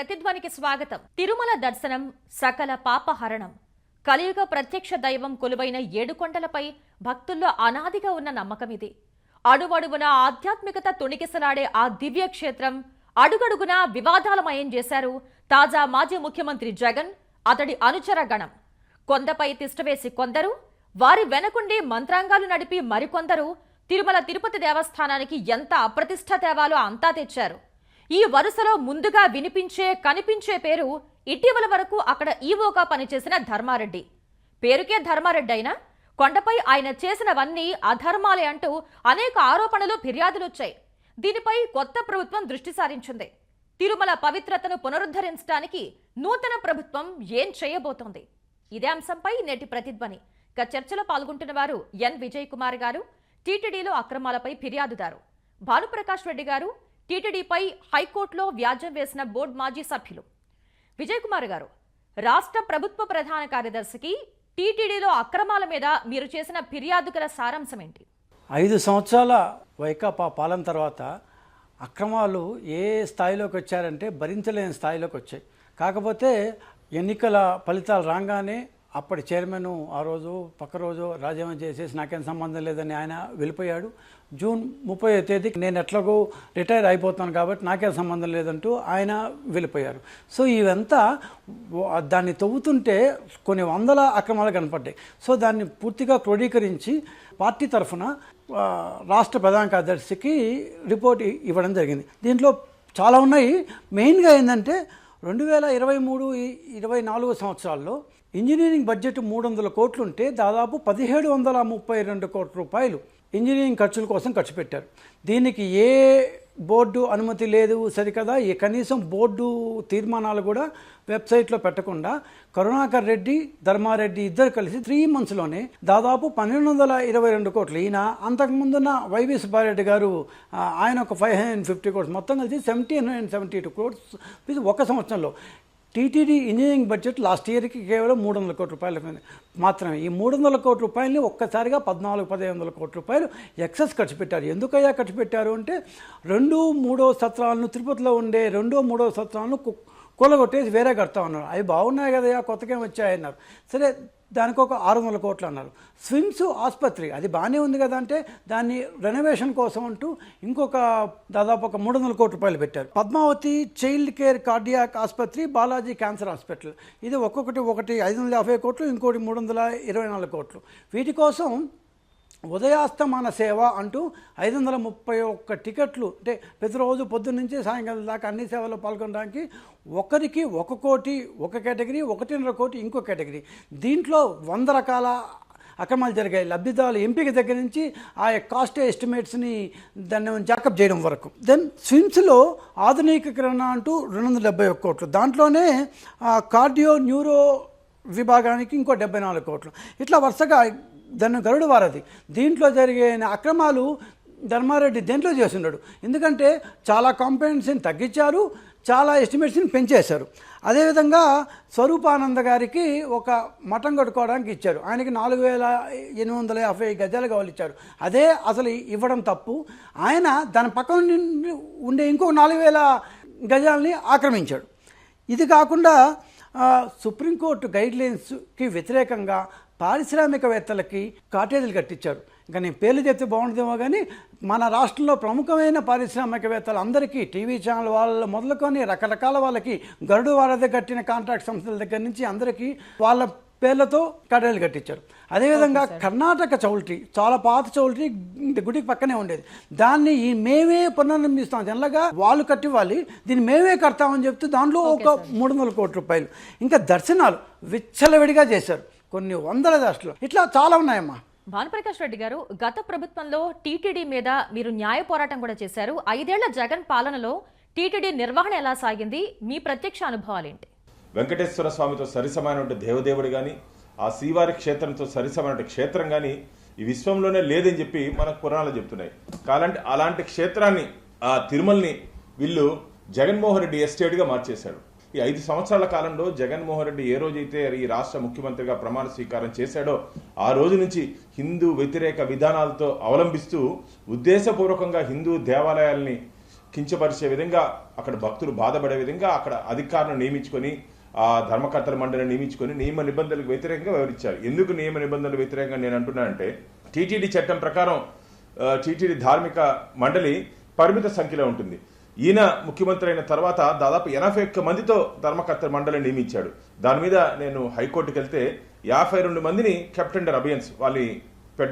ప్రతిధ్వనికి స్వాగతం. తిరుమల దర్శనం సకల పాపహరణం. కలియుగ ప్రత్యక్ష దైవం కొలువైన ఏడుకొండలపై భక్తుల్లో అనాదిగా ఉన్న నమ్మకం ఇది అడుగడుగున ఆధ్యాత్మికత తొణికిసలాడే ఆ దివ్య క్షేత్రం అడుగడుగునా వివాదాలమయం చేశారు తాజా మాజీ ముఖ్యమంత్రి జగన్ అతడి అనుచర గణం. కొందపై తిష్టవేసి కొందరు వారి వెనకుండి మంత్రాంగాలు నడిపి మరికొందరు తిరుమల తిరుపతి దేవస్థానానికి ఎంత అప్రతిష్ట తేవాలో అంతా తెచ్చారు. ఈ వరుసలో ముందుగా వినిపించే కనిపించే పేరు ఇటీవల వరకు అక్కడ ఈవోగా పనిచేసిన ధర్మారెడ్డి. పేరుకే ధర్మారెడ్డి అయినా కొండపై ఆయన చేసినవన్నీ అధర్మాలే అంటూ అనేక ఆరోపణలు ఫిర్యాదులు వచ్చాయి దీనిపై కొత్త ప్రభుత్వం దృష్టి సారించింది. తిరుమల పవిత్రతను పునరుద్ధరించడానికి నూతన ప్రభుత్వం ఏం చేయబోతోంది? ఇదే అంశంపై నేటి ప్రతిధ్వని. ఇక చర్చలో పాల్గొంటున్న వారు ఎన్. విజయ్ కుమార్ గారు టీటీడీలో అక్రమాలపై ఫిర్యాదుదారు. భానుప్రకాష్ రెడ్డి గారు టీటీడీపై హైకోర్టులో వ్యాజ్యం వేసిన బోర్డు మాజీ సభ్యులు. విజయ్ కుమార్ గారు రాష్ట్ర ప్రభుత్వ ప్రధాన కార్యదర్శికి టీటీడీలో అక్రమాల మీద మీరు చేసిన ఫిర్యాదు గల సారాంశం ఏంటి? ఐదు సంవత్సరాల వైకాపా పాలన తర్వాత అక్రమాలు ఏ స్థాయిలోకి వచ్చారంటే భరించలేని స్థాయిలోకి వచ్చాయి. కాకపోతే ఎన్నికల ఫలితాలు రాగానే అప్పటి చైర్మన్ ఆ రోజు పక్క రోజు రాజీనామా చేసేసి నాకేం సంబంధం లేదని ఆయన వెళ్ళిపోయాడు. జూన్ ముప్పై తేదీకి నేను ఎట్లాగో రిటైర్ అయిపోతాను కాబట్టి నాకేం సంబంధం లేదంటూ ఆయన వెళ్ళిపోయారు. సో ఇవంతా దాన్ని తవ్వుతుంటే కొన్ని వందల అక్రమాలు కనపడ్డాయి. సో దాన్ని పూర్తిగా క్రోడీకరించి పార్టీ తరఫున రాష్ట్ర ప్రధాన కార్యదర్శికి రిపోర్ట్ ఇవ్వడం జరిగింది. దీంట్లో చాలా ఉన్నాయి. మెయిన్గా ఏంటంటే రెండు వేల ఇరవై మూడు ఇరవై నాలుగు సంవత్సరాల్లో ఇంజనీరింగ్ బడ్జెట్ మూడు వందల కోట్లు ఉంటే దాదాపు పదిహేడు వందల ముప్పై రెండు కోట్ల రూపాయలు ఇంజనీరింగ్ ఖర్చుల కోసం ఖర్చు పెట్టారు. దీనికి ఏ బోర్డు అనుమతి లేదు సరికదా? ఈ కనీసం బోర్డు తీర్మానాలు కూడా వెబ్సైట్లో పెట్టకుండా కరుణాకర్ రెడ్డి ధర్మారెడ్డి ఇద్దరు కలిసి త్రీ మంత్స్లోనే దాదాపు పన్నెండు వందల ఇరవై రెండు కోట్లు. ఈయన అంతకుముందున్న వైవి సుబ్బారెడ్డి గారు ఆయన ఒక ఫైవ్ హండ్రెడ్ ఫిఫ్టీ కోట్స్ మొత్తం కలిసి సెవెంటీన్ హండ్రెడ్ సెవెంటీ టూ కోట్స్ ఇది ఒక సంవత్సరంలో. టీటీడీ ఇంజనీరింగ్ బడ్జెట్ లాస్ట్ ఇయర్కి కేవలం మూడు వందల కోట్ల రూపాయలు మాత్రమే. ఈ మూడు వందల కోట్ల రూపాయలని ఒక్కసారిగా పద్నాలుగు పదిహేను వందల కోట్ల రూపాయలు ఎక్సెస్ ఖర్చు పెట్టారు. ఎందుకయ్యా ఖర్చు పెట్టారు అంటే రెండు మూడో సత్రాలను తిరుపతిలో ఉండే రెండో మూడో సత్రాలను కు- కూలగొట్టేసి వేరే కడతా ఉన్నారు. అవి బాగున్నాయి కదయ్యా కొత్తగా వచ్చాయన్నారు. సరే దానికి ఒక ఆరు వందల కోట్లు అన్నారు స్విమ్స్ ఆసుపత్రి అది బాగానే ఉంది కదా అంటే దాన్ని రెనోవేషన్ కోసం అంటూ ఇంకొక దాదాపు ఒక మూడు వందల కోట్ల రూపాయలు పెట్టారు. పద్మావతి చైల్డ్ కేర్ కార్డియాక్ ఆసుపత్రి బాలాజీ క్యాన్సర్ హాస్పిటల్ ఇది ఒక్కొక్కటి ఒకటి ఐదు వందల యాభై కోట్లు ఇంకోటి మూడు వందల ఇరవై నాలుగు కోట్లు. వీటి కోసం ఉదయాస్తమాన సేవ అంటూ ఐదు వందల ముప్పై ఒక్క టికెట్లు అంటే ప్రతిరోజు పొద్దున్న నుంచి సాయంకాలం దాకా అన్ని సేవల్లో పాల్గొనడానికి ఒకరికి ఒక కోటి ఒక కేటగిరీ ఒకటిన్నర కోటి ఇంకో కేటగిరీ. దీంట్లో వంద రకాల అక్రమాలు జరిగాయి. లబ్ధిదారుల ఎంపిక దగ్గర నుంచి ఆ కాస్ట్ ఎస్టిమేట్స్ని దాన్ని జాకప్ చేయడం వరకు. దెన్ స్విమ్స్లో ఆధునికీకరణ అంటూ రెండు వందల డెబ్బై ఒక్క కోట్లు. దాంట్లోనే కార్డియో న్యూరో విభాగానికి ఇంకో డెబ్బై నాలుగు కోట్లు. ఇట్లా వరుసగా దాన్ని గరుడు వారధి. దీంట్లో జరిగే అక్రమాలు ధర్మారెడ్డి దేంట్లో చేస్తున్నాడు ఎందుకంటే చాలా కాంపిటెన్సీని తగ్గించారు చాలా ఎస్టిమేట్స్ని పెంచేశారు. అదేవిధంగా స్వరూపానంద గారికి ఒక మఠం కట్టుకోవడానికి ఇచ్చారు. ఆయనకి నాలుగు వేల ఎనిమిది వందల యాభై గజాలు కావాలి ఇచ్చారు. అదే అసలు ఇవ్వడం తప్పు. ఆయన దాని పక్కన నుండి ఉండే ఇంకో నాలుగు వేల గజాలని ఆక్రమించాడు. ఇది కాకుండా సుప్రీంకోర్టు గైడ్లైన్స్కి వ్యతిరేకంగా పారిశ్రామికవేత్తలకి కాటేజీలు కట్టించారు. ఇంకా నేను పేర్లు చెప్తే బాగుంటుందేమో కానీ మన రాష్ట్రంలో ప్రముఖమైన పారిశ్రామికవేత్తలు అందరికీ టీవీ ఛానల్ వాళ్ళ మొదలుకొని రకరకాల వాళ్ళకి గరుడు వారధి కట్టిన కాంట్రాక్ట్ సంస్థల దగ్గర నుంచి అందరికీ వాళ్ళ పేర్లతో కట్టెలు కట్టించారు. అదేవిధంగా కర్ణాటక చౌల్ట్రీ చాలా పాత చౌల్ట్రీ గుడికి పక్కనే ఉండేది. దాన్ని ఈ మేమే పునర్నిర్మిస్తాం జనరల్గా వాళ్ళు కట్టివ్వాలి దీన్ని మేమే కడతామని చెప్తే దాంట్లో ఒక మూడు వందల కోట్ల రూపాయలు. ఇంకా దర్శనాలు విచ్చలవిడిగా చేశారు. కొన్ని వందల దశలు ఇట్లా చాలా ఉన్నాయమ్మా. భానుప్రకాష్ రెడ్డి గారు గత ప్రభుత్వంలో టీటీడీ మీద మీరు న్యాయ పోరాటం కూడా చేశారు. ఐదేళ్ళ జగన్ పాలనలో టీటీడీ నిర్వహణ ఎలా సాగింది? మీ ప్రత్యక్ష అనుభవాలేంటి? వెంకటేశ్వర స్వామితో సరిసమైన దేవదేవుడు కానీ ఆ శ్రీవారి క్షేత్రంతో సరిసమైన క్షేత్రం కానీ ఈ విశ్వంలోనే లేదని చెప్పి మనకు పురాణాలు చెప్తున్నాయి. కాలంటే అలాంటి క్షేత్రాన్ని ఆ తిరుమలని వీళ్ళు జగన్మోహన్ రెడ్డి ఎస్టేట్గా మార్చేశాడు. ఈ ఐదు సంవత్సరాల కాలంలో జగన్మోహన్ రెడ్డి ఏ రోజైతే ఈ రాష్ట్ర ముఖ్యమంత్రిగా ప్రమాణ స్వీకారం చేశాడో ఆ రోజు నుంచి హిందూ వ్యతిరేక విధానాలతో అవలంబిస్తూ ఉద్దేశపూర్వకంగా హిందూ దేవాలయాల్ని కించపరిచే విధంగా అక్కడ భక్తులు బాధపడే విధంగా అక్కడ అధికారులను నియమించుకొని ఆ ధర్మకర్తల మండలిని నియమించుకొని నియమ నిబంధనలకు వ్యతిరేకంగా వివరించారు ఎందుకు నియమ నిబంధనలకు వ్యతిరేకంగా నేను అంటున్నానంటే టీటీడీ చట్టం ప్రకారం టీటీడీ ధార్మిక మండలి పరిమిత సంఖ్యలో ఉంటుంది. ఈయన ముఖ్యమంత్రి అయిన తర్వాత దాదాపు ఎనభై ఒక్క మందితో ధర్మకర్త మండలి నియమించాడు. దాని మీద నేను హైకోర్టుకి వెళ్తే యాభై రెండు మందిని కెప్టెండర్ అబియన్స్ వాళ్ళని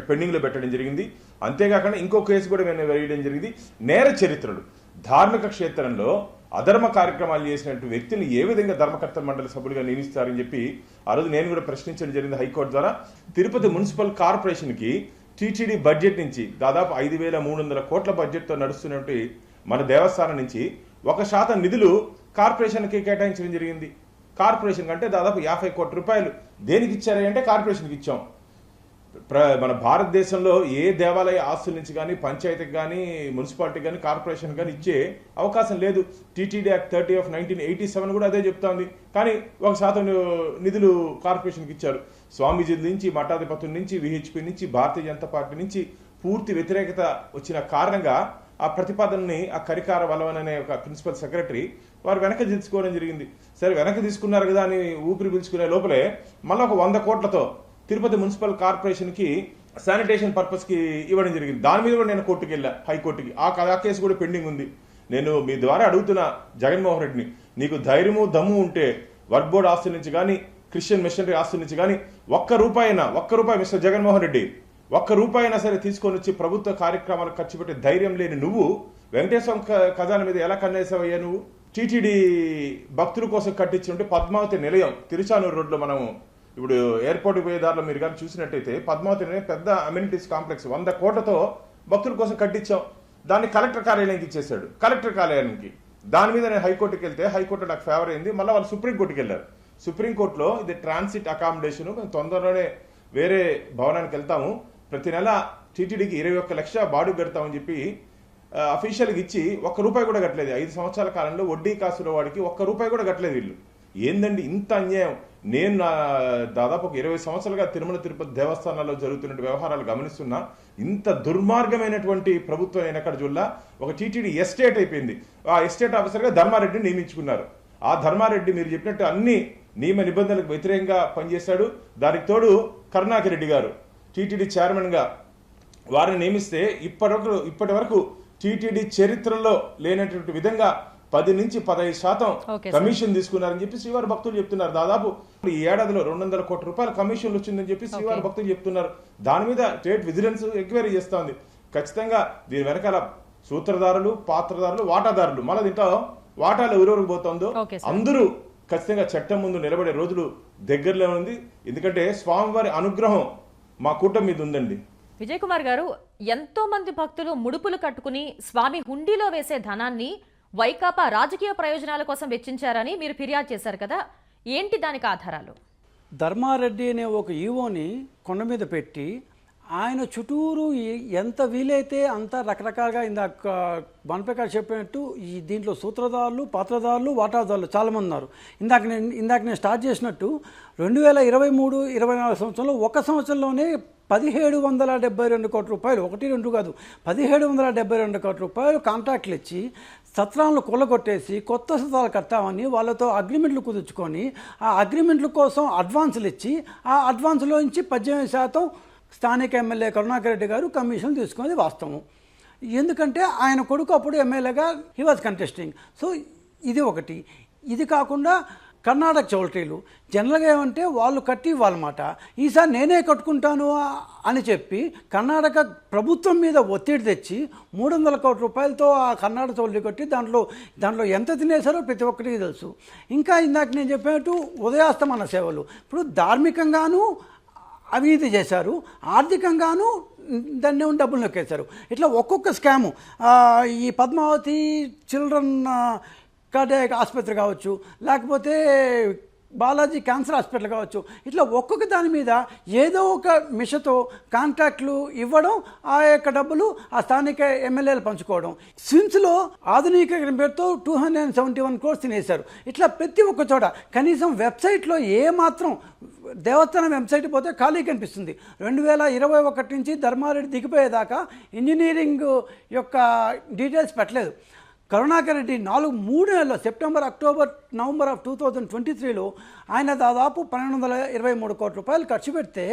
పెండింగ్లో పెట్టడం జరిగింది. అంతేకాకుండా ఇంకో కేసు కూడా మేము వేయడం జరిగింది. నేర చరిత్రలు. ధార్మిక క్షేత్రంలో అధర్మ కార్యక్రమాలు చేసినట్టు వ్యక్తిని ఏ విధంగా ధర్మకర్త మండలి సభ్యులుగా నియమిస్తారని చెప్పి ఆ రోజు నేను కూడా ప్రశ్నించడం జరిగింది హైకోర్టు ద్వారా. తిరుపతి మున్సిపల్ కార్పొరేషన్కి టీటీడీ బడ్జెట్ నుంచి దాదాపు ఐదు వేల మూడు వందల కోట్ల బడ్జెట్తో నడుస్తున్నటువంటి మన దేవస్థానం నుంచి ఒక శాతం నిధులు కార్పొరేషన్కి కేటాయించడం జరిగింది. కార్పొరేషన్ కంటే దాదాపు యాభై కోట్ల రూపాయలు దేనికి ఇచ్చారు అంటే కార్పొరేషన్కి ఇచ్చాం. ప్ర మన భారతదేశంలో ఏ దేవాలయ ఆస్తుల నుంచి కానీ పంచాయతీకి కానీ మున్సిపాలిటీ కానీ కార్పొరేషన్ కానీ ఇచ్చే అవకాశం లేదు. TTD act thirty of nineteen eighty seven కూడా అదే చెప్తోంది కానీ ఒక శాతం నిధులు కార్పొరేషన్కి ఇచ్చారు. స్వామీజీ నుంచి మఠాధిపతుల నుంచి విహెచ్పి నుంచి భారతీయ జనతా పార్టీ నుంచి పూర్తి వ్యతిరేకత వచ్చిన కారణంగా ఆ ప్రతిపాదనని ఆ కరికార వలవన్ అనే ఒక ప్రిన్సిపల్ సెక్రటరీ వారు వెనక తీసుకోవడం జరిగింది. సరే వెనక తీసుకున్నారు కదా అని ఊపిరి పీల్చుకునే లోపలే మళ్ళీ ఒక వంద కోట్లతో తిరుపతి మున్సిపల్ కార్పొరేషన్కి శానిటేషన్ పర్పస్కి ఇవ్వడం జరిగింది. దాని మీద కూడా నేను కోర్టుకి వెళ్ళా హైకోర్టుకి. ఆ ఆ కేసు కూడా పెండింగ్ ఉంది. నేను మీ ద్వారా అడుగుతున్న జగన్మోహన్ రెడ్డిని నీకు ధైర్యము దమ్ము ఉంటే వర్క్ బోర్డ్ ఆస్తుల నుంచి కానీ క్రిస్టియన్ మిషనరీ ఆస్తుల నుంచి కానీ ఒక్క రూపాయి అయినా ఒక్క రూపాయి మిస్టర్ జగన్మోహన్ రెడ్డి ఒక్క రూపాయినా సరే తీసుకొని వచ్చి ప్రభుత్వ కార్యక్రమాలకు ఖర్చు పెట్టే ధైర్యం లేని నువ్వు వెంకటేశ్వరం ఖజానా మీద ఎలా కన్నేసావయ్యా నువ్వు? టీటీడీ భక్తుల కోసం కట్టించుంటే పద్మావతి నిలయం తిరుచానూరు రోడ్లో మనం ఇప్పుడు ఎయిర్పోర్ట్ పోయే దారిలో మీరు కానీ చూసినట్టయితే పద్మావతి నిలయం పెద్ద అమ్యూనిటీస్ కాంప్లెక్స్ వంద కోట్లతో భక్తుల కోసం కట్టించాం. దాన్ని కలెక్టర్ కార్యాలయానికి ఇచ్చేశాడు. కలెక్టర్ కార్యాలయానికి. దాని మీద నేను హైకోర్టుకి వెళ్తే హైకోర్టు నాకు ఫేవర్ అయింది. మళ్ళీ వాళ్ళు సుప్రీంకోర్టుకి వెళ్ళారు. సుప్రీంకోర్టులో ఇది ట్రాన్సిట్ అకామిడేషన్ మేము తొందరలోనే వేరే భవనానికి వెళ్తాము. ప్రతి నెల టీటీడీకి ఇరవై ఒక్క లక్ష బాడు పెడతామని చెప్పి అఫీషియల్గా ఇచ్చి ఒక్క రూపాయి కూడా కట్టలేదు. ఐదు సంవత్సరాల కాలంలో వడ్డీ కాసుల వాడికి ఒక్క రూపాయి కూడా కట్టలేదు వీళ్ళు. ఏందండి ఇంత అన్యాయం? నేను నా దాదాపు ఒక ఇరవై సంవత్సరాలుగా తిరుమల తిరుపతి దేవస్థానాల్లో జరుగుతున్న వ్యవహారాలు గమనిస్తున్నా ఇంత దుర్మార్గమైనటువంటి ప్రభుత్వం అయినక్కడ జుల్లా ఒక టీటీడీ ఎస్టేట్ అయిపోయింది. ఆ ఎస్టేట్ ఆఫీసర్గా ధర్మారెడ్డిని నియమించుకున్నారు. ఆ ధర్మారెడ్డి మీరు చెప్పినట్టు అన్ని నియమ నిబంధనలకు వ్యతిరేకంగా పనిచేశాడు. దానికి తోడు కరుణాకర్ రెడ్డి గారు. టీటీడీ చైర్మన్గా వారిని నియమిస్తే ఇప్పటి వరకు ఇప్పటి వరకు టీటీడీ చరిత్రలో లేనటువంటి విధంగా పది నుంచి పదహైదు శాతం. కమిషన్ తీసుకున్నారని చెప్పి శ్రీవారి భక్తులు చెప్తున్నారు. దాదాపు ఈ ఏడాదిలో రెండు వందల కోట్ల రూపాయల కమిషన్ వచ్చిందని చెప్పి శ్రీవారి భక్తులు చెప్తున్నారు. దాని మీద స్టేట్ విజిలెన్స్ ఎంక్వైరీ చేస్తోంది. ఖచ్చితంగా దీని వెనకాల సూత్రధారులు పాత్రధారులు వాటాదారులు మళ్ళీ దీంట్లో వాటాలు ఎవరెవరికి పోతుందో. అందరూ ఖచ్చితంగా చట్టం ముందు నిలబడే రోజులు దగ్గరలో ఉంది. ఎందుకంటే స్వామివారి అనుగ్రహం మా కూటమి మీద ఉందండి. విజయ్ కుమార్ గారు ఎంతో మంది భక్తులు ముడుపులు కట్టుకుని స్వామి హుండీలో వేసే ధనాన్ని వైకాపా రాజకీయ ప్రయోజనాల కోసం వెచ్చించారని మీరు ఫిర్యాదు చేశారు కదా. ఏంటి దానికి ఆధారాలు? ధర్మారెడ్డి అనే ఒక ఈవోని కొండ మీద పెట్టి ఆయన చుట్టూరు ఎంత వీలైతే అంత రకరకాలుగా ఇందాక బనప్రకాష్ చెప్పినట్టు ఈ దీంట్లో సూత్రధారులు పాత్రధారులు వాటాదారులు చాలామంది ఉన్నారు ఇందాక నేను ఇందాక నేను స్టార్ట్ చేసినట్టు రెండు వేల ఇరవై మూడు ఇరవై నాలుగు సంవత్సరంలో ఒక సంవత్సరంలోనే పదిహేడు వందల డెబ్బై రెండు కోట్ల రూపాయలు ఒకటి రెండు కాదు పదిహేడు వందల డెబ్బై రెండు కోట్ల రూపాయలు కాంట్రాక్ట్లు ఇచ్చి సత్రాలను కొల్లగొట్టేసి కొత్త సత్రాలు కట్టామని వాళ్ళతో అగ్రిమెంట్లు కుదుర్చుకొని ఆ అగ్రిమెంట్ల కోసం అడ్వాన్సులు ఇచ్చి ఆ అడ్వాన్స్లో నుంచి పద్దెనిమిది శాతం స్థానిక ఎమ్మెల్యే కరుణాకర్ రెడ్డి గారు కమిషన్ తీసుకునేది వాస్తవం. ఎందుకంటే ఆయన కొడుకు అప్పుడు ఎమ్మెల్యేగా హీ వాజ్ కంటెస్టింగ్ సో ఇది ఒకటి. ఇది కాకుండా కర్ణాటక చౌల్ట్రీలు జనరల్గా ఏమంటే వాళ్ళు కట్టి ఇవ్వాలన్నమాట. ఈసారి నేనే కట్టుకుంటాను అని చెప్పి కర్ణాటక ప్రభుత్వం మీద ఒత్తిడి తెచ్చి మూడు వందల కోట్ల రూపాయలతో ఆ కర్ణాటక చౌల్ట్రీ కట్టి దాంట్లో దాంట్లో ఎంత తినేశారో ప్రతి ఒక్కరికి తెలుసు. ఇంకా ఇందాక నేను చెప్పినట్టు ఉదయాస్తమన సేవలు. ఇప్పుడు ధార్మికంగాను అవినీతి చేశారు. ఆర్థికంగాను దాన్ని డబ్బులు నొక్కేశారు. ఇట్లా ఒక్కొక్క స్కాము ఈ పద్మావతి చిల్డ్రన్ కార్డియాక్ ఆసుపత్రి కావచ్చు లేకపోతే బాలాజీ క్యాన్సర్ హాస్పిటల్ కావచ్చు. ఇట్లా ఒక్కొక్క దాని మీద ఏదో ఒక మిషతో కాంట్రాక్ట్లు ఇవ్వడం ఆ యొక్క డబ్బులు ఆ స్థానిక ఎమ్మెల్యేలు పంచుకోవడం. స్విమ్స్లో ఆధునిక పేరుతో two hundred and seventy one course తినేశారు. ఇట్లా ప్రతి ఒక్క చోట కనీసం వెబ్సైట్లో ఏ మాత్రం దేవస్థానం వెబ్సైట్ పోతే ఖాళీ కనిపిస్తుంది. రెండు వేల ఇరవై ఒకటి నుంచి ధర్మారెడ్డి దిగిపోయేదాకా ఇంజనీరింగ్ యొక్క డీటెయిల్స్ పెట్టలేదు. కరుణాకర్ రెడ్డి నాలుగు మూడు నెలల్లో September October November of two thousand twenty త్రీలో ఆయన దాదాపు పన్నెండు వందల ఇరవై మూడు కోట్ల రూపాయలు ఖర్చు పెడితే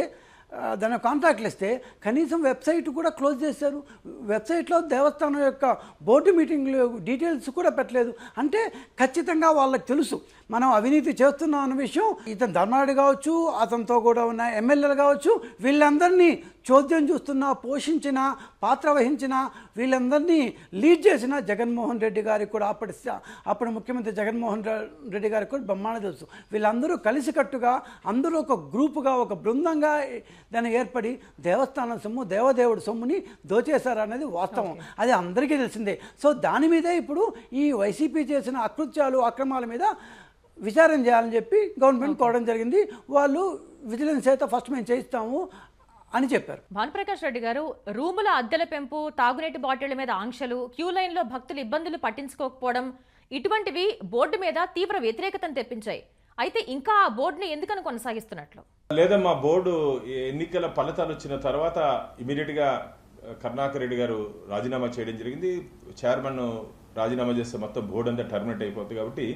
దాని కాంట్రాక్ట్లు ఇస్తే కనీసం వెబ్సైట్ కూడా క్లోజ్ చేశారు. వెబ్సైట్లో దేవస్థానం యొక్క బోర్డు మీటింగ్లు డీటెయిల్స్ కూడా పెట్టలేదు. అంటే ఖచ్చితంగా వాళ్ళకి తెలుసు. మనం అవినీతి చేస్తున్నాం అన్న విషయం ఇతను ధర్మారెడ్డి కావచ్చు అతనితో కూడా ఉన్న ఎమ్మెల్యేలు కావచ్చు వీళ్ళందరినీ చోద్యం చూస్తున్న పోషించిన పాత్ర వహించిన వీళ్ళందరినీ లీడ్ చేసిన జగన్మోహన్ రెడ్డి గారికి కూడా అప్పటి అప్పటి ముఖ్యమంత్రి జగన్మోహన్ రెడ్డి గారికి కూడా బ్రహ్మాండ తెలుసు. వీళ్ళందరూ కలిసికట్టుగా అందరూ ఒక గ్రూపుగా ఒక బృందంగా దాన్ని ఏర్పడి దేవస్థానం సొమ్ము దేవదేవుడి సొమ్ముని దోచేశారనేది వాస్తవం. అది అందరికీ తెలిసిందే. సో దాని మీదే ఇప్పుడు ఈ వైసీపీ చేసిన అకృత్యాలు అక్రమాల మీద విచారణ చేయాలని చెప్పి గవర్నమెంట్ కోవడం జరిగింది. వాళ్ళు విజిలెన్స్ అయితే ఫస్ట్ మేము చేయిస్తాము అని చెప్పారు. భానుప్రకాష్ రెడ్డి గారు రూముల అద్దెల పెంపు తాగునీటి బాటిళ్ళ మీద ఆంక్షలు క్యూ లైన్లో భక్తులు ఇబ్బందులు పట్టించుకోకపోవడం ఇటువంటివి బోర్డు మీద తీవ్ర వ్యతిరేకతను తెప్పించాయి. అయితే ఇంకా ఆ బోర్డుని ఎందుకని కొనసాగిస్తున్నట్లు? లేదమ్మా బోర్డు ఎన్నికల ఫలితాలు వచ్చిన తర్వాత ఇమీడియట్గా కరుణాకర్ రెడ్డి గారు రాజీనామా చేయడం జరిగింది. చైర్మన్ రాజీనామా చేస్తే మొత్తం బోర్డు అంతా టర్మినేట్ అయిపోతుంది కాబట్టి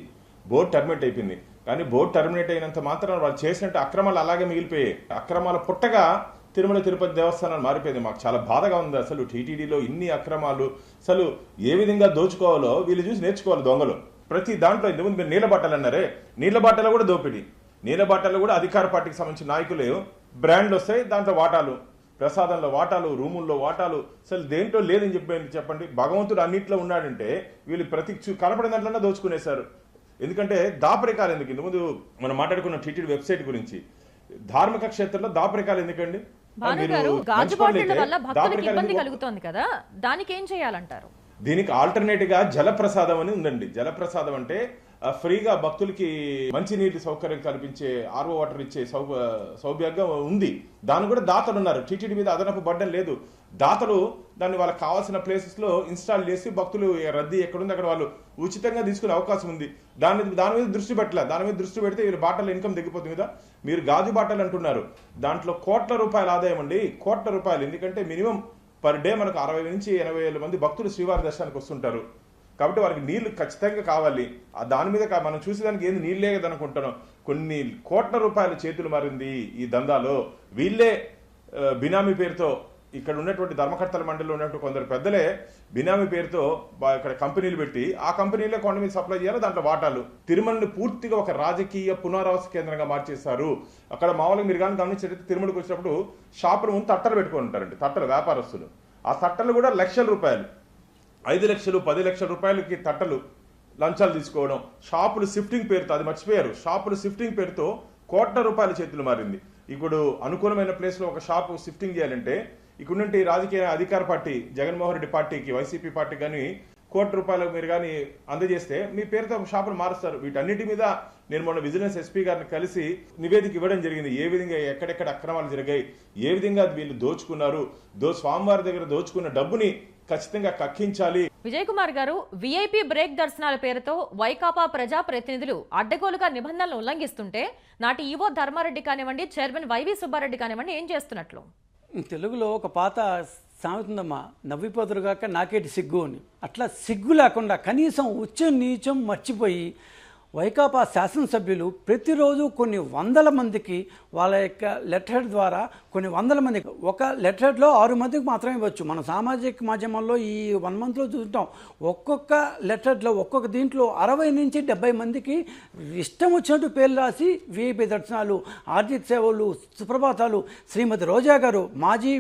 బోర్డు టర్మినేట్ అయిపోయింది. కానీ బోర్డు టర్మినేట్ అయినంత మాత్రం వాళ్ళు చేసినట్టు అక్రమాలు అలాగే మిగిలిపోయాయి. అక్రమాల పుట్టగా తిరుమల తిరుపతి దేవస్థానాలు మారిపోయింది. మాకు చాలా బాధగా ఉంది అసలు టీటీడీలో ఇన్ని అక్రమాలు. అసలు ఏ విధంగా దోచుకోవాలో వీళ్ళు చూసి నేర్చుకోవాలి దొంగలు. ప్రతి దాంట్లో ఇంతకుముందు మీరు నీళ్ళ బట్టలు అన్నారే. నీళ్ళ బట్టలు కూడా దోపిడీ. నీళ్ళ బట్టలు కూడా అధికార పార్టీకి సంబంధించిన నాయకులు బ్రాండ్లు వస్తాయి దాంట్లో వాటాలు. ప్రసాదంలో వాటాలు రూముల్లో వాటాలు. అసలు దేంట్లో లేదని చెప్పి చెప్పండి. భగవంతుడు అన్నింటిలో ఉన్నాడంటే వీళ్ళు ప్రతి చూ- కనపడిన దాంట్లోనే దోచుకునేశారు. ఎందుకంటే దాపరికాలు ఎందుకు? ఇంతకుముందు మనం మాట్లాడుకున్న టీటీడీ వెబ్సైట్ గురించి. ధార్మిక క్షేత్రంలో దాపరికాలు ఎందుకండి? గాజు వల్ల భక్తులకు ఇబ్బంది కలుగుతోంది కదా? దానికి ఏం చేయాలంటారు? దీనికి ఆల్టర్నేట్గా జలప్రసాదం అని ఉందండి. జలప్రసాదం అంటే ఫ్రీగా భక్తులకి మంచినీటి సౌకర్యం కల్పించే ఆర్ఓ వాటర్ ఇచ్చే సౌ సౌభాగ్యం ఉంది. దాని కూడా దాతలు ఉన్నారు. టీటీడీ మీద అదనపు బడ్డం లేదు. దాతలు దాన్ని వాళ్ళకి కావాల్సిన ప్లేసెస్లో ఇన్స్టాల్ చేసి భక్తులు రద్దీ ఎక్కడుంది అక్కడ వాళ్ళు ఉచితంగా తీసుకునే అవకాశం ఉంది. దాని మీద దాని మీద దృష్టి పెట్టలే. దాని మీద దృష్టి పెడితే వీళ్ళు బాటల ఇన్కమ్ తగ్గిపోతుంది కదా మీరు గాజు బాటలు అంటున్నారు. దాంట్లో కోట్ల రూపాయల ఆదాయం అండి. కోట్ల రూపాయలు. ఎందుకంటే మినిమం పర్ డే మనకు అరవై నుంచి ఎనభై వేల మంది భక్తులు శ్రీవారి దర్శనానికి వస్తుంటారు. కాబట్టి వారికి నీళ్ళు ఖచ్చితంగా కావాలి. ఆ దాని మీద మనం చూసేదానికి ఏంది నీళ్ళే కదా అనుకుంటున్నాం. కొన్ని కోట్ల రూపాయల చేతులు మారింది ఈ దందాలో. వీళ్ళే బినామీ పేరుతో ఇక్కడ ఉన్నటువంటి ధర్మకర్తల మండలిలో ఉన్నటువంటి కొందరు పెద్దలే బినామీ పేరుతో ఇక్కడ కంపెనీలు పెట్టి ఆ కంపెనీలే కొండ మీద సప్లై చేయాలి దాంట్లో వాటాలు. తిరుమలని పూర్తిగా ఒక రాజకీయ పునరావాస కేంద్రంగా మార్చేస్తారు అక్కడ మామూలుగా మీరు కానీ గమనించినట్టు తిరుమలకి వచ్చినప్పుడు షాపుల ముందు తట్టలు పెట్టుకొని ఉంటారండి తట్టలు వ్యాపారస్తులు. ఆ తట్టలు కూడా లక్షల రూపాయలు. ఐదు లక్షలు పది లక్షల రూపాయలకి తట్టలు లంచాలు తీసుకోవడం. షాపులు షిఫ్టింగ్ పేరుతో అది మర్చిపోయారు. షాపులు షిఫ్టింగ్ పేరుతో కోట్ల రూపాయల చేతులు మారింది. ఇప్పుడు అనుకూలమైన ప్లేస్లో ఒక షాపు షిఫ్టింగ్ చేయాలంటే ఇక్కడుంటే రాజకీయ అధికార పార్టీ జగన్మోహన్ రెడ్డి పార్టీకి వైసీపీ పార్టీ కానీ కోటి రూపాయలు మీరు కానీ అందజేస్తే మీ పేరుతో షాపులు మారుస్తారు. వీటన్నిటి మీద నేను మొన్న విజిలెన్స్ ఎస్పీ గారిని కలిసి నివేదిక ఇవ్వడం జరిగింది. ఏ విధంగా ఎక్కడెక్కడ అక్రమాలు జరిగాయి ఏ విధంగా వీళ్ళు దోచుకున్నారు దో స్వామివారి దగ్గర దోచుకున్న డబ్బుని ఖచ్చితంగా కక్కించాలి. విజయ్ కుమార్ గారు విఐపి బ్రేక్ దర్శనాల పేరుతో వైకాపా ప్రజా ప్రతినిధులు అడ్డగోలుగా నిబంధనలు ఉల్లంఘిస్తుంటే నాటి ఈవో ధర్మారెడ్డి కానివ్వండి చైర్మన్ వైవి సుబ్బారెడ్డి కానివ్వండి ఏం చేస్తున్నట్లు? తెలుగులో ఒక పాత సామెతుందమ్మా నవ్విపోదురుగాక నాకేటి సిగ్గు అని. అట్లా సిగ్గు లేకుండా కనీసం ఉచ్చం నీచం మర్చిపోయి వైకాపా శాసనసభ్యులు ప్రతిరోజు కొన్ని వందల మందికి వాళ్ళ యొక్క లెటర్ హెడ్ ద్వారా కొన్ని వందల మందికి ఒక లెటర్ హెడ్లో ఆరు మందికి మాత్రమే ఇవ్వచ్చు. మన సామాజిక మాధ్యమాల్లో ఈ వన్ మంత్లో చూస్తుంటాం. ఒక్కొక్క లెటర్ హెడ్లో ఒక్కొక్క దీంట్లో అరవై నుంచి డెబ్బై మందికి ఇష్టం వచ్చినట్టు పేర్లు రాసి విఐపి దర్శనాలు ఆర్థిక సేవలు సుప్రభాతాలు. శ్రీమతి రోజా గారు మాజీ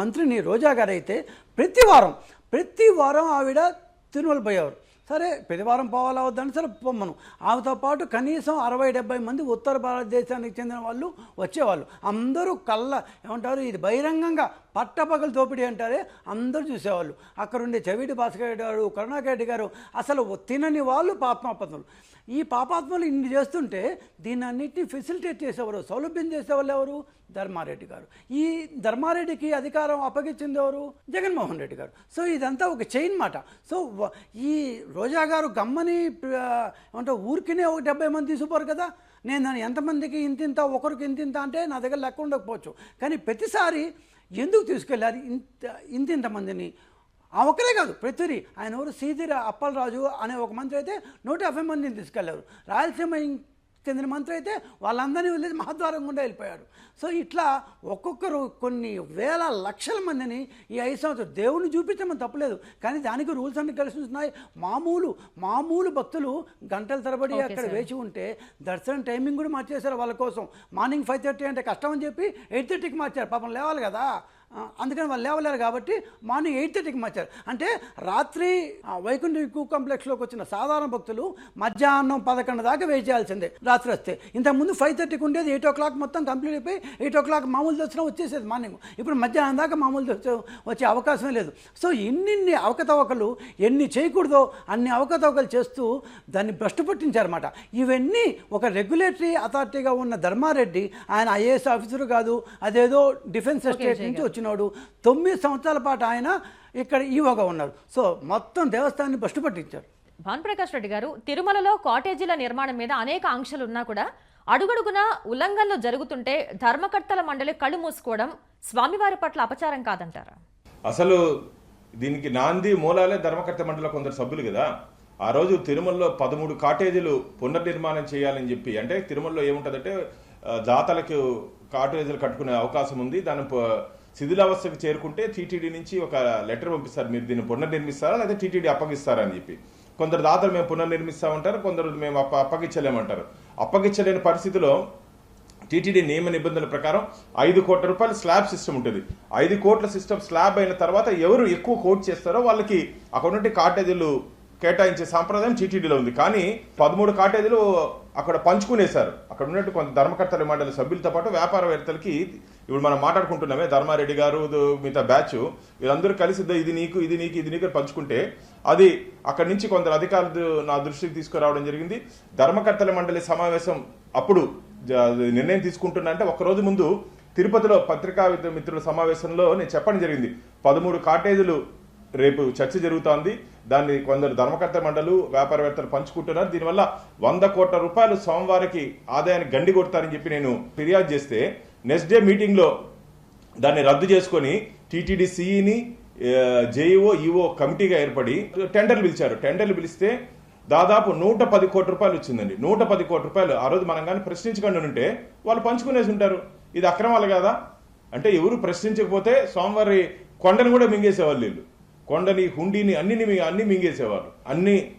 మంత్రిని రోజా గారు అయితే ప్రతి వారం ప్రతి వారం ఆవిడ తిరుమల పోయేవారు. సరే పెదవారం పోవాలా వద్దని సరే పొమ్మను. ఆమెతో పాటు కనీసం అరవై డెబ్బై మంది ఉత్తర భారతదేశానికి చెందిన వాళ్ళు వచ్చేవాళ్ళు. అందరూ కళ్ళ ఏమంటారు ఇది బహిరంగంగా పట్టపగలు దోపిడీ అంటారే అందరూ చూసేవాళ్ళు. అక్కడుండే చెవిటి భాస్కర్ గారు కరుణాకరెడ్డి గారు అసలు తినని వాళ్ళు పాపాత్మలు ఈ పాపాత్మలు ఇన్ని చేస్తుంటే దీన్ని అన్నింటినీ ఫెసిలిటేట్ చేసేవారు సౌలభ్యం చేసేవాళ్ళు ఎవరు? ధర్మారెడ్డి గారు. ఈ ధర్మారెడ్డికి అధికారం అప్పగించింది ఎవరు? జగన్మోహన్ రెడ్డి గారు. సో ఇదంతా ఒక చైన్ మాట. సో ఈ రోజా గారు గమ్మని అంటే ఊరికినే ఒక డెబ్బై మంది తీసుకుపోరు కదా? నేను దాన్ని ఎంతమందికి ఇంతింత ఒకరికి ఇంతింత అంటే నా దగ్గర లెక్క ఉండకపోవచ్చు. కానీ ప్రతిసారి ఎందుకు తీసుకెళ్ళారు? ఇంత ఇంతింతమందిని ఆ ఒక్కరే కాదు ప్రతిదీ. ఆయన ఎవరు? సీదిర అప్పలరాజు అనే ఒక మంత్రి అయితే నూట యాభై మందిని తీసుకెళ్ళారు. రాయలసీమ చెందిన మంత్రి అయితే వాళ్ళందరినీ వదిలేసి మహద్వారం గుండా వెళ్ళిపోయారు. సో ఇట్లా ఒక్కొక్కరు కొన్ని వేల లక్షల మందిని ఈ ఐదు సంవత్సరాలు దేవుని చూపించమని తప్పలేదు. కానీ దానికి రూల్స్ అన్ని కలిసి ఉన్నాయి మామూలు మామూలు భక్తులు గంటల తరబడి అక్కడ. వేచి ఉంటే దర్శనం టైమింగ్ కూడా మార్చేశారు వాళ్ళ కోసం. మార్నింగ్ ఫైవ్ థర్టీ అంటే కష్టం అని చెప్పి ఎయిట్ థర్టీకి మార్చారు. పాపం లేవాలి కదా. అందుకని వాళ్ళు లేవలేరు కాబట్టి మార్నింగ్ ఎయిట్ థర్టీకి మార్చారు అంటే రాత్రి వైకుంఠ క్యూ కాంప్లెక్స్లోకి వచ్చిన సాధారణ భక్తులు మధ్యాహ్నం పదకొండు దాకా వెయిట్ చేయాల్సిందే రాత్రి వస్తే. ఇంతకుముందు ఫైవ్ థర్టీకి ఉండేది ఎయిట్ ఓ క్లాక్ మొత్తం కంప్లీట్ అయిపోయి ఎయిట్ ఓ క్లాక్ మామూలు దర్శనం వచ్చేసేది మార్నింగ్. ఇప్పుడు మధ్యాహ్నం దాకా మామూలు దర్శనం వచ్చే అవకాశమే లేదు. సో ఎన్నిన్ని అవకతవకలు ఎన్ని చేయకూడదో అన్ని అవకతవకలు చేస్తూ దాన్ని భ్రష్టు పట్టించారన్నమాట. ఇవన్నీ ఒక రెగ్యులేటరీ అథారిటీగా ఉన్న ధర్మారెడ్డి ఆయన ఐఏఎస్ ఆఫీసర్ కాదు అదేదో డిఫెన్స్ ఎస్టేట్ నుంచి వచ్చినాడు తొమ్మిది సంవత్సరాల పాటు ఆయన ఇక్కడ ఈవోగా ఉన్నారు సో మొత్తం దేవస్థానాన్ని భ్రష్టు పట్టించారు భానుప్రకాష్ రెడ్డి గారు తిరుమలలో కాటేజీల నిర్మాణం మీద అనేక ఆంక్షలు ఉన్నా కూడా అడుగడుగునా ఉల్లంఘనలు జరుగుతుంటే ధర్మకర్తల మండలి కళ్ళు మూసుకోవడం స్వామివారి పట్ల అపచారం కాదంటారా? అసలు దీనికి నాంది మూలాలే ధర్మకర్త మండలిలో కొందరు సభ్యులు కదా. ఆ రోజు తిరుమలలో పదమూడు కాటేజీలు పునర్నిర్మాణం చేయాలని చెప్పి అంటే తిరుమలలో ఏముంటుందంటే దాతలకు కాటేజీలు కట్టుకునే అవకాశం ఉంది. దాని శిథిలావస్థకు చేరుకుంటే టీటీడీ నుంచి ఒక లెటర్ పంపిస్తారు. మీరు దీన్ని పునర్నిర్మిస్తారా? లేదా టీటీడీ అప్పగిస్తారా అని చెప్పి. కొందరు దాతలు మేము పునర్నిర్మిస్తామంటారు కొందరు మేము అప్ప అప్పగించలేమంటారు. అప్పగించలేని పరిస్థితిలో టీటీడీ నియమ నిబంధనల ప్రకారం ఐదు కోట్ల రూపాయల స్లాబ్ సిస్టమ్ ఉంటుంది. ఐదు కోట్ల సిస్టమ్ స్లాబ్ అయిన తర్వాత ఎవరు ఎక్కువ కోట్ చేస్తారో వాళ్ళకి అక్కడ నుండి కాటేజీలు కేటాయించే సాంప్రదాయం టీటీడీలో ఉంది. కానీ పదమూడు కాటేజీలు అక్కడ పంచుకునేశారు. అక్కడ ఉన్నట్టు కొంత ధర్మకర్తల మండలి సభ్యులతో పాటు వ్యాపారవేత్తలకి ఇప్పుడు మనం మాట్లాడుకుంటున్నామే ధర్మారెడ్డి గారు మిగతా బ్యాచ్ వీళ్ళందరూ కలిసి ఇది నీకు ఇది నీకు ఇది నీకు పంచుకుంటే అది అక్కడి నుంచి కొందరు అధికారులు నా దృష్టికి తీసుకురావడం జరిగింది. ధర్మకర్తల మండలి సమావేశం అప్పుడు జ- నిర్ణయం తీసుకుంటున్నా అంటే ఒక రోజు ముందు తిరుపతిలో పత్రికా మిత్రుల సమావేశంలో నేను చెప్పడం జరిగింది. పదమూడు కాటేజీలు రేపు చర్చ జరుగుతోంది. దాన్ని కొందరు ధర్మకర్త మండలు వ్యాపారవేత్తలు పంచుకుంటున్నారు. దీనివల్ల వంద కోట్ల రూపాయలు సోమవారికి ఆదాయాన్ని గండి కొడతారని చెప్పి నేను ఫిర్యాదు చేస్తే నెక్స్ట్ డే మీటింగ్లో దాన్ని రద్దు చేసుకొని టీటీడీ సిఈని జేఈఓ ఈఓ కమిటీగా ఏర్పడి టెండర్లు పిలిచారు. టెండర్లు పిలిస్తే దాదాపు నూట పది కోట్ల రూపాయలు వచ్చిందండి. నూట పది కోట్ల రూపాయలు. ఆ రోజు మనం కానీ ప్రశ్నించకుండా ఉంటే వాళ్ళు పంచుకునేసి ఉంటారు. ఇది అక్రమాలు కదా. అంటే ఎవరు ప్రశ్నించకపోతే సోమవారి కొండను కూడా మింగేసేవాళ్ళు వీళ్ళు. కొండని హుండీని అన్నిని మీ- అన్ని మింగేసేవారు అన్ని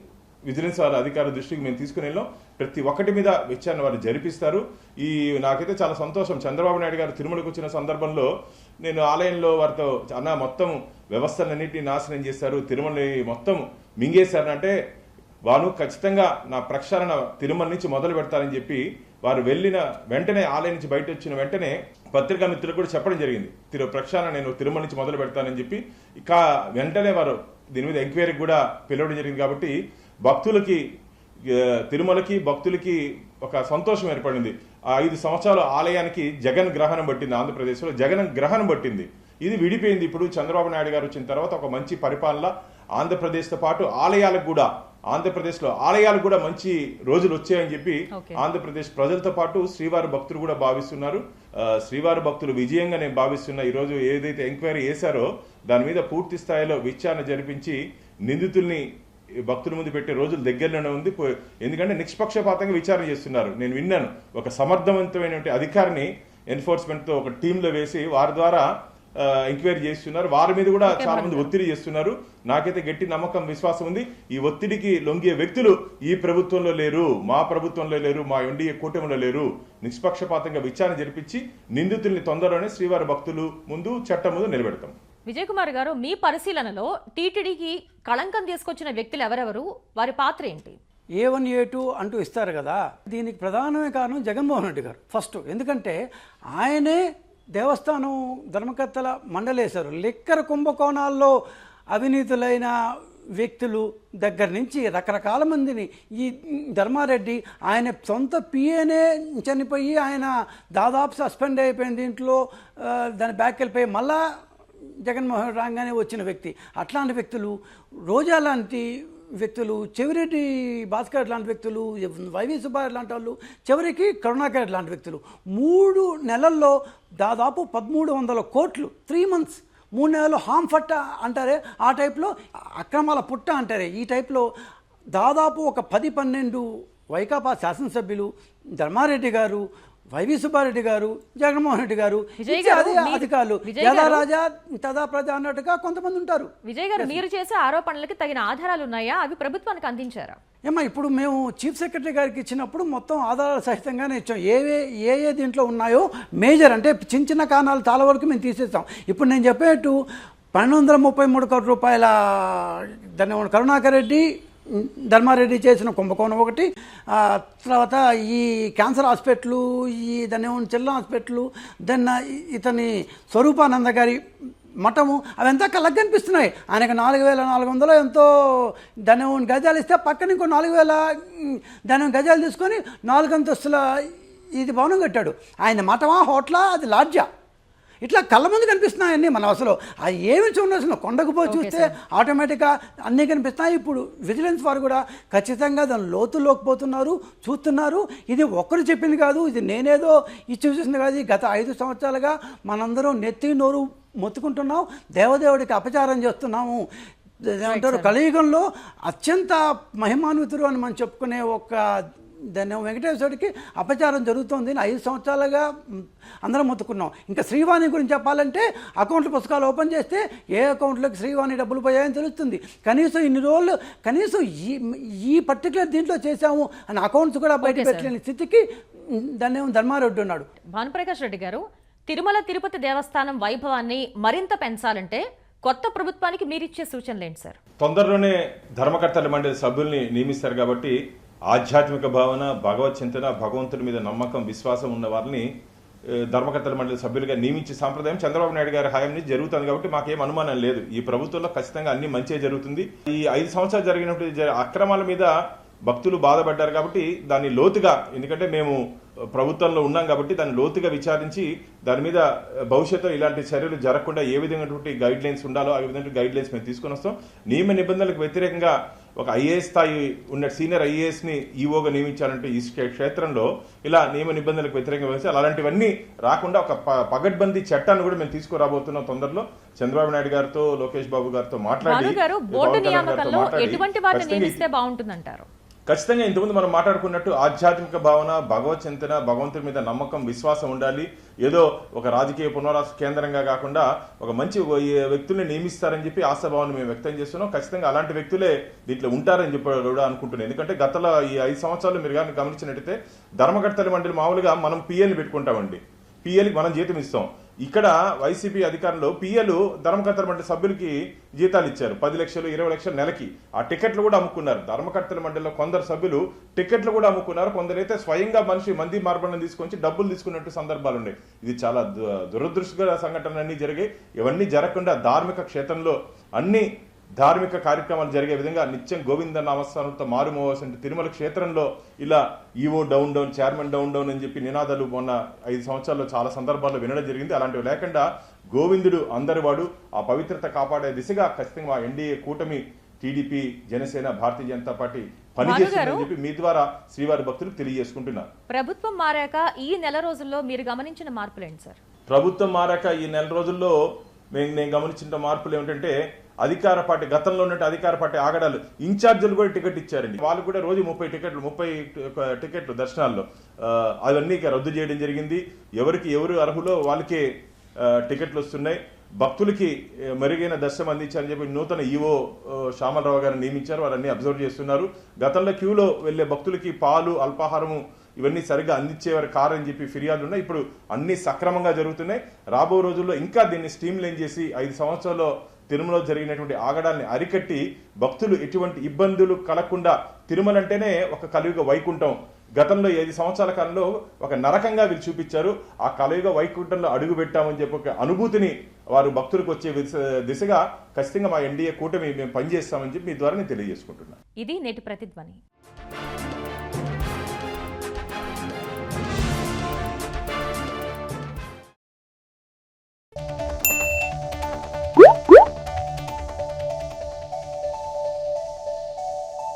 విజిలెన్స్ వారి అధికార దృష్టికి మేము తీసుకుని వెళ్ళాం. ప్రతి ఒక్కటి మీద విచారణ వారు జరిపిస్తారు. ఈ నాకైతే చాలా సంతోషం. చంద్రబాబు నాయుడు గారు తిరుమలకు వచ్చిన సందర్భంలో నేను ఆలయంలో వారితో అన్న మొత్తం వ్యవస్థలన్నింటినీ నాశనం చేశారు. తిరుమలని మొత్తం మింగేశారంటే వారు ఖచ్చితంగా నా ప్రక్షాళన తిరుమల నుంచి మొదలు పెడతారని చెప్పి వారు వెళ్ళిన వెంటనే ఆలయం నుంచి బయట వచ్చిన వెంటనే పత్రికా మిత్రులు కూడా చెప్పడం జరిగింది. తిరు ప్రక్షాళన నేను తిరుమల నుంచి మొదలు పెడతానని చెప్పి ఇక వెంటనే వారు దీని మీద ఎంక్వైరీకి కూడా పిలవడం జరిగింది కాబట్టి భక్తులకి తిరుమలకి భక్తులకి ఒక సంతోషం ఏర్పడింది. ఆ ఐదు సంవత్సరాలు ఆలయానికి జగన్ గ్రహణం పట్టింది ఆంధ్రప్రదేశ్లో. జగన్ గ్రహణం పట్టింది. ఇది విడిపోయింది ఇప్పుడు చంద్రబాబు నాయుడు గారు వచ్చిన తర్వాత ఒక మంచి పరిపాలన ఆంధ్రప్రదేశ్తో పాటు ఆలయాలకు కూడా ఆంధ్రప్రదేశ్లో ఆలయాలకు కూడా మంచి రోజులు వచ్చాయని చెప్పి. ఆంధ్రప్రదేశ్ ప్రజలతో పాటు శ్రీవారి భక్తులు కూడా భావిస్తున్నారు. శ్రీవారి భక్తులు విజయంగా నేను భావిస్తున్నా ఈ రోజు ఏదైతే ఎంక్వైరీ చేశారో దాని మీద పూర్తి స్థాయిలో విచారణ జరిపించి నిందితుల్ని భక్తుల ముందు పెట్టే రోజులు దగ్గరలోనే ఉంది. ఎందుకంటే నిష్పక్షపాతంగా విచారణ చేస్తున్నారు. నేను విన్నాను. ఒక సమర్థవంతమైన అధికారిని ఎన్ఫోర్స్మెంట్తో ఒక టీంలో వేసి వారి ద్వారా ఎంక్వైరీ చేస్తున్నారు. వారి మీద కూడా చాలా మంది ఒత్తిడి చేస్తున్నారు. నాకైతే గట్టి నమ్మకం విశ్వాసం ఉంది. ఈ ఒత్తిడికి లొంగే వ్యక్తులు ఈ ప్రభుత్వంలో లేరు మా ప్రభుత్వంలో లేరు మా ఎన్డీఏ కూటమిలో లేరు. నిష్పక్షపాతంగా విచారణ జరిపించి నిందితుల్ని తొందరలోనే శ్రీవారి భక్తులు ముందు చట్టం ముందు నిలబెడతాం. విజయ్ కుమార్ గారు మీ పరిశీలనలో టీటీడీకి కళంకం తీసుకొచ్చిన వ్యక్తులు ఎవరెవరు? వారి పాత్ర ఏంటి? ఏ వన్ ఏ టూ అంటూ ఇస్తారు కదా. దీనికి ప్రధానమే కారణం జగన్మోహన్ రెడ్డి గారు. ఫస్ట్ ఎందుకంటే ఆయనే దేవస్థానం ధర్మకర్తల మండలేశారు. లిక్కర కుంభకోణాల్లో అవినీతులైన వ్యక్తులు దగ్గర నుంచి రకరకాల మందిని ఈ ధర్మారెడ్డి ఆయన సొంత పిఏనే చనిపోయి ఆయన దాదాపు సస్పెండ్ అయిపోయిన దీంట్లో దాని బ్యాక్ వెళ్ళిపోయి మళ్ళా జగన్మోహన్ రాగానే వచ్చిన వ్యక్తి. అట్లాంటి వ్యక్తులు రోజా లాంటి వ్యక్తులు చెవిరెడ్డి భాస్కర్ లాంటి వ్యక్తులు వైవి సుబ్బారెడ్డి లాంటి వాళ్ళు చివరికి కరుణాకర్ లాంటి వ్యక్తులు. మూడు నెలల్లో దాదాపు పదమూడు వందల కోట్లు త్రీ మంత్స్ మూడు నెలలు హామ్ ఫట్ట అంటారే ఆ టైప్లో అక్రమాల పుట్ట అంటారే. ఈ టైప్లో దాదాపు ఒక పది పన్నెండు వైకాపా శాసనసభ్యులు ధర్మారెడ్డి గారు వైవి సుబ్బారెడ్డి గారు జగన్మోహన్ రెడ్డి గారు అధికారులు. యథా రాజా తదా ప్రజ అన్నట్టుగా కొంతమంది ఉంటారు. విజయ్ గారు మీరు చేసే ఆరోపణలకి తగిన ఆధారాలు ఉన్నాయా? అవి ప్రభుత్వానికి అందించారా? ఏమ్మా ఇప్పుడు మేము చీఫ్ సెక్రటరీ గారికి ఇచ్చినప్పుడు మొత్తం ఆధారాల సహితంగానే ఇచ్చాం. ఏవే ఏ ఏ దీంట్లో ఉన్నాయో మేజర్ అంటే చిన్న చిన్న కారణాలు చాలా వరకు మేము తీసేస్తాం ఇప్పుడు నేను చెప్పేట్టు పన్నెండు వందల ముప్పై మూడు కోట్ల రూపాయల దాన్ని కరుణాకర్ రెడ్డి ధర్మారెడ్డి చేసిన కుంభకోణం ఒకటి తర్వాత ఈ క్యాన్సర్ హాస్పిటల్ ఈ దాన్ని చిల్లా హాస్పిటల్ దెన్ ఇతని స్వరూపానంద గారి మఠము అవంతా కళ్ళకు కనిపిస్తున్నాయి. ఆయనకు నాలుగు వేల నాలుగు వందలు ఎంతో ధనం గజాలు ఇస్తే పక్కన ఇంకో నాలుగు వేల ధనం గజాలు తీసుకొని నాలుగు అంతస్తుల ఇది భవనం కట్టాడు. ఆయన మఠమా హోటలా అది లాడ్జా? ఇట్లా కళ్ళ ముందు కనిపిస్తున్నాయన్నీ మనం అసలు. అది ఏమి చూడాల్సిన కొండకు పోయి చూస్తే ఆటోమేటిక్గా అన్నీ కనిపిస్తున్నాయి. ఇప్పుడు విజిలెన్స్ వారు కూడా ఖచ్చితంగా దాని లోతుల్లోకి పోతున్నారు చూస్తున్నారు. ఇది ఒక్కరు చెప్పింది కాదు ఇది నేనేదో ఇచ్చి చూసింది కాదు. గత ఐదు సంవత్సరాలుగా మనందరం నెత్తి నోరు మొత్తుకుంటున్నాం. దేవదేవుడికి అపచారం చేస్తున్నాము. ఏమంటారు? కలియుగంలో అత్యంత మహిమాన్వితుడు అని మనం చెప్పుకునే ఒక దాన్ని వెంకటేశ్వరుడికి అపచారం జరుగుతోంది. ఐదు సంవత్సరాలుగా అందరం మొత్తుకున్నాం. ఇంకా శ్రీవాణి గురించి చెప్పాలంటే అకౌంట్ పుస్తకాలు ఓపెన్ చేస్తే ఏ అకౌంట్లోకి శ్రీవాణి డబ్బులు పోయాయని తెలుస్తుంది. కనీసం ఇన్ని రోజులు కనీసం ఈ ఈ పర్టికులర్ దీంట్లో చేశాము అని అకౌంట్స్ కూడా బయట. పెట్టలేని స్థితికి దాన్ని ఏమో ధర్మారెడ్డి ఉన్నాడు. భానుప్రకాష్ రెడ్డి గారు తిరుమల తిరుపతి దేవస్థానం వైభవాన్ని మరింత పెంచాలంటే కొత్త ప్రభుత్వానికి మీరిచ్చే సూచనలు ఏంటి సార్? తొందరలోనే ధర్మకర్తల మండలి సభ్యుల్ని నియమిస్తారు కాబట్టి ఆధ్యాత్మిక భావన భగవత్ చింతన భగవంతుడి మీద నమ్మకం విశ్వాసం ఉన్న వారిని ధర్మకర్తల మండలి సభ్యులుగా నియమించే సాంప్రదాయం చంద్రబాబు నాయుడు గారి హయాం నుంచి జరుగుతుంది కాబట్టి మాకేం అనుమానం లేదు. ఈ ప్రభుత్వంలో ఖచ్చితంగా అన్ని మంచిగా జరుగుతుంది. ఈ ఐదు సంవత్సరాలు జరిగినటువంటి జ- అక్రమాల మీద భక్తులు బాధపడ్డారు కాబట్టి దాన్ని లోతుగా ఎందుకంటే మేము ప్రభుత్వంలో ఉన్నాం కాబట్టి దాన్ని లోతుగా విచారించి దాని మీద భవిష్యత్తులో ఇలాంటి చర్యలు జరగకుండా ఏ విధమైనటువంటి గైడ్ లైన్స్ ఉండాలో ఆ విధంగా గైడ్ లైన్స్ మేము తీసుకొని వస్తాం. నియమ నిబంధనలకు వ్యతిరేకంగా ఒక ఐఏఎస్ స్థాయి ఉన్న సీనియర్ ఐఏఎస్ని ఈఓగా నియమించాలంటే ఈ క్షే- క్షేత్రంలో ఇలా నియమ నిబంధనలకు వ్యతిరేకంగా వేసి అలాంటివన్నీ రాకుండా ఒక పగడ్బందీ చట్టాన్ని కూడా మేము తీసుకురాబోతున్నాం తొందరలో. చంద్రబాబు నాయుడు గారితో లోకేష్ బాబు గారితో మాట్లాడి ఎటువంటి బాగుంటుందంటారు? ఖచ్చితంగా ఇంతకుముందు మనం మాట్లాడుకున్నట్టు ఆధ్యాత్మిక భావన భగవత్ చింతన భగవంతుడి మీద నమ్మకం విశ్వాసం ఉండాలి. ఏదో ఒక రాజకీయ పునరాస కేంద్రంగా కాకుండా ఒక మంచి వ్యక్తుల్ని నియమిస్తారని చెప్పి ఆశాభావాన్ని మేము వ్యక్తం చేస్తున్నాం. ఖచ్చితంగా అలాంటి వ్యక్తులే దీంట్లో ఉంటారని చెప్పి కూడా అనుకుంటున్నాను ఎందుకంటే గతంలో ఈ ఐదు సంవత్సరాలు మీరు కానీ గమనించినట్టయితే ధర్మకర్తల మండలి మామూలుగా మనం పిఎల్ని పెట్టుకుంటామండి. పిఎల్కి మనం జీతం ఇస్తాం. ఇక్కడ వైసీపీ అధికారంలో పిఎలు ధర్మకర్తల మండలి సభ్యులకి జీతాలు ఇచ్చారు. పది లక్షలు ఇరవై లక్షలు నెలకి. ఆ టికెట్లు కూడా అమ్ముకున్నారు. ధర్మకర్తల మండలిలో కొందరు సభ్యులు టికెట్లు కూడా అమ్ముకున్నారు. కొందరైతే స్వయంగా మనిషి మంది మార్బలను తీసుకొచ్చి డబ్బులు తీసుకున్నట్టు సందర్భాలు ఉన్నాయి. ఇది చాలా దు- దురదృష్టకర సంఘటనలు అన్ని జరిగాయి. ఇవన్నీ జరగకుండా ధార్మిక క్షేత్రంలో అన్ని ధార్మిక కార్యక్రమాలు జరిగే విధంగా నిత్యం గోవింద నామస్వామితో మారుమోవాల్సిన తిరుమల క్షేత్రంలో ఇలా EO down down chairman down down అని చెప్పి నినాదాలు మొన్న ఐదు సంవత్సరాల్లో చాలా సందర్భాల్లో వినడం జరిగింది. అలాంటివి లేకుండా గోవిందుడు అందరి వాడు ఆ పవిత్రత కాపాడే దిశగా ఖచ్చితంగా మా ఎన్డీఏ కూటమి టీడీపీ జనసేన భారతీయ జనతా పార్టీ పనిచేస్తుందని చెప్పి మీ ద్వారా శ్రీవారి భక్తులకు తెలియజేసుకుంటున్నారు ప్రభుత్వం మారాక ఈ నెల రోజుల్లో మీరు గమనించిన మార్పులేంటి సార్? ప్రభుత్వం మారాక ఈ నెల రోజుల్లో మేము నేను గమనించిన మార్పులు ఏమిటంటే అధికార పార్టీ గతంలో ఉన్నట్టు అధికార పార్టీ ఆగడాలు ఇన్ఛార్జీలు కూడా టికెట్ ఇచ్చారండి. వాళ్ళు కూడా రోజు ముప్పై టికెట్లు ముప్పై టికెట్లు దర్శనాల్లో అవన్నీ రద్దు చేయడం జరిగింది. ఎవరికి ఎవరు అర్హులో వాళ్ళకే టికెట్లు వస్తున్నాయి. భక్తులకి మెరుగైన దర్శనం అందించారని చెప్పి నూతన ఈవో శ్యామలరావు గారిని నియమించారు. వారన్నీ అబ్జర్వ్ చేస్తున్నారు. గతంలో క్యూలో వెళ్ళే భక్తులకి పాలు అల్పాహారము ఇవన్నీ సరిగ్గా అందించేవారు కారని చెప్పి ఫిర్యాదులు ఉన్నాయి. ఇప్పుడు అన్ని సక్రమంగా జరుగుతున్నాయి. రాబో రోజుల్లో ఇంకా దీన్ని స్ట్రీమ్ లైన్ చేసి ఐదు సంవత్సరాల్లో తిరుమలలో జరిగినటువంటి ఆగడాల్ని అరికట్టి భక్తులు ఎటువంటి ఇబ్బందులు కలగకుండా తిరుమల అంటేనే ఒక కలియుగ వైకుంఠం. గతంలో ఐదు సంవత్సరాల కాలంలో ఒక నరకంగా వీళ్ళు చూపించారు. ఆ కలియుగ వైకుంఠంలో అడుగు పెట్టామని చెప్పి ఒక అనుభూతిని వారు భక్తులకు వచ్చే దిశగా ఖచ్చితంగా మా ఎన్డీఏ కూటమి మేము పనిచేస్తామని చెప్పి మీ ద్వారా నేను తెలియజేసుకుంటున్నాను ఇది నేటి ప్రతిధ్వని.